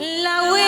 La web.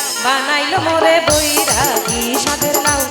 বানাইলো মোরে বৈরাগী সাধের লাউ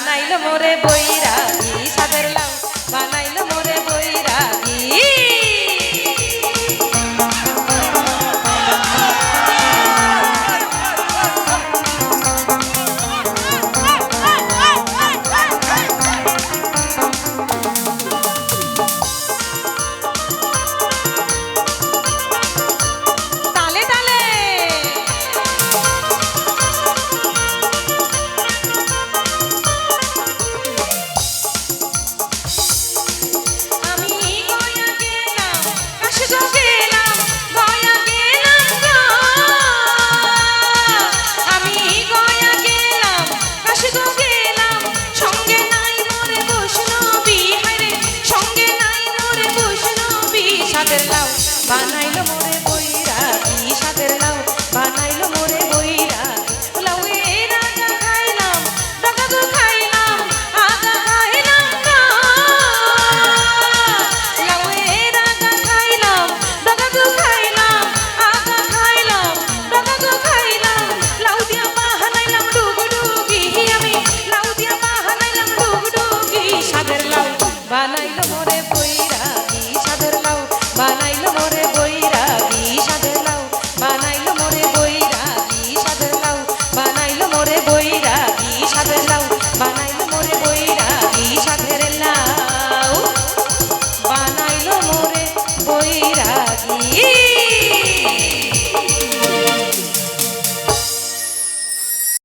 বানাইলো মোরে বৈরাগী বানাইল মোরে করে